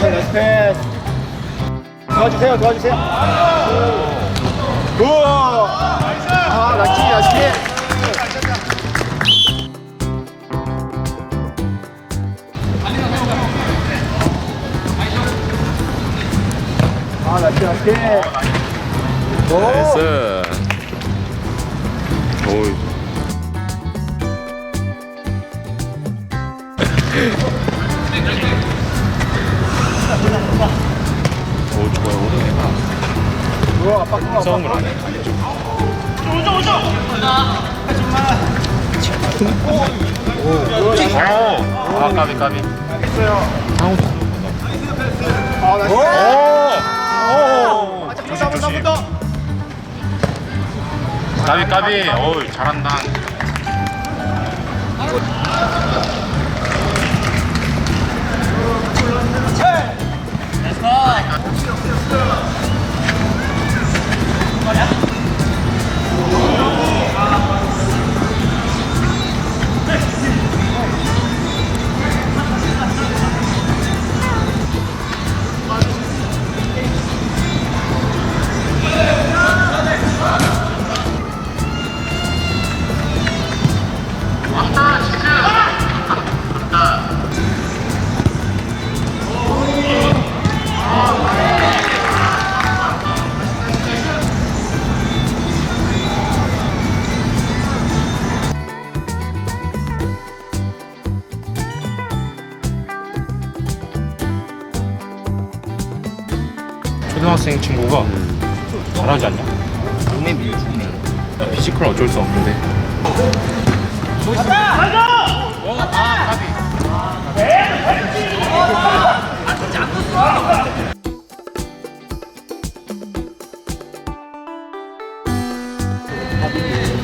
나이스 패스. 도와주세요, 도와주세요. 우와. 아, 나이스, 나이스. 아, 나이스, 나이스. 오. 나이스. 오이. 싸움을 안 해. 오죠 오죠. 아 까비 까비. 아, 나이스. 오. 조심, 조심. 더. 까비 까비. 어우 잘한다. 초등학생 친구가 잘하지 않냐? 중매 밀 중매. 피지컬은 어쩔 수 없는데.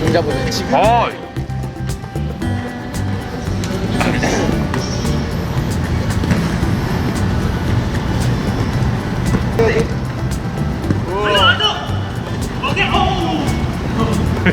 공자보다 지금. 어. 오,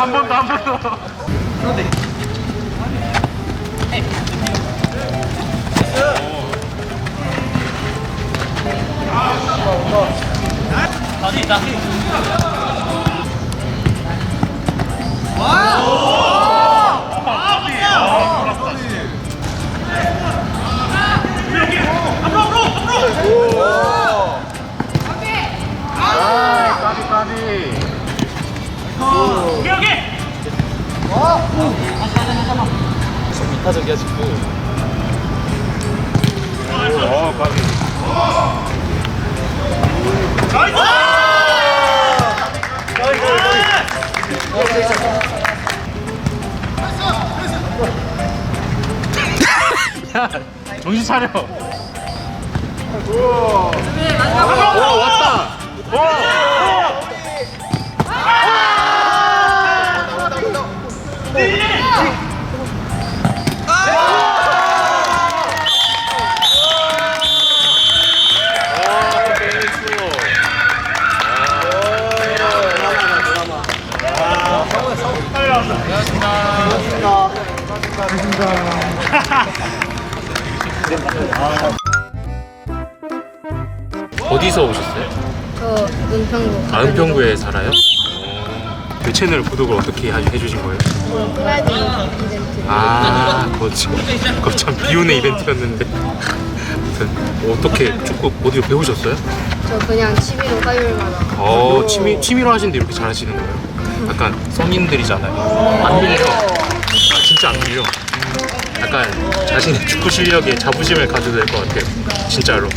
한 번 더 한 번 더. 아, 이타적이야 지금. 어, 까비. 정신 차려. 와 왔다. 와. 어디서 오셨어요? 저 은평구 아, 은평구에 살아요? 그 채널 구독을 어떻게 하- 해주신 거예요? 프라이드 이벤트 아, 그거 참, 그거 참 비운의 이벤트였는데. 아무튼 어떻게 축구 어디로 배우셨어요? 저 그냥 취미로 화요일마다 어, 취미, 취미로 하시는데 이렇게 잘하시는 거예요? 약간 성인들이잖아요. 안 밀려. 아, 진짜 안 밀려. 약간 자신의 축구 실력에 자부심을 가져도 될 것 같아요. 진짜로.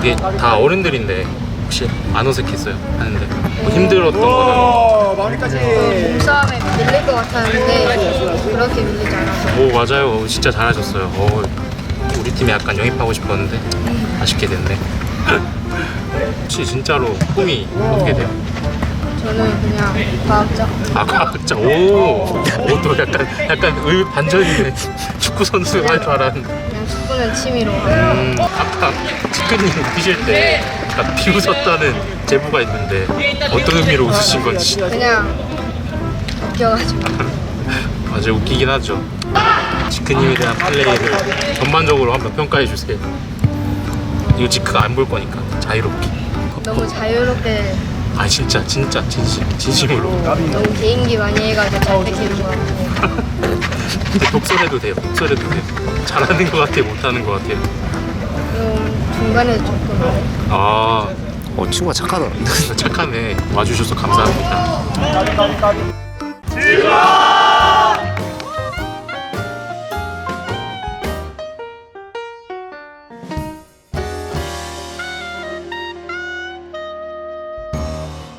이게 다 어른들인데 혹시 안 어색했어요? 하는데 뭐 힘들었던 거는 어, 마무리까지. 몸싸움에 밀릴 것 같았는데 그렇게 밀리지 않아서 오 맞아요 진짜 잘하셨어요 어, 우리 팀에 약간 영입하고 싶었는데 아쉽게 됐네 혹시 진짜로 꿈이 어떻게 돼요? 저는 그냥 과학자. 아 과학자. 오오또 약간 약간 의 반전이네. 축구 선수 할줄 알았는데. 그냥 축구는 취미로 음, 아까 치크님 웃으실 때 약간 비웃었다는 제보가 있는데 어떤 의미로 웃으신 건지. 그냥 웃겨가지고. 아주 웃기긴 하죠. 치크님에 대한 플레이를 전반적으로 한번 평가해 주세요. 이거 치크가 안 볼 거니까 자유롭게. 너무 자유롭게 아 진짜 진짜 진심 진심으로. 너무 개인기 많이 해가지고 잘 뺏기는 것 같고 근데 독설해도 돼요. 독설해도 돼요. 잘하는 것 같아요. 못하는 것 같아요. 좀 중간에 조금 아. 어 친구가 착하다. 착하네. 와주셔서 감사합니다. 즐거워.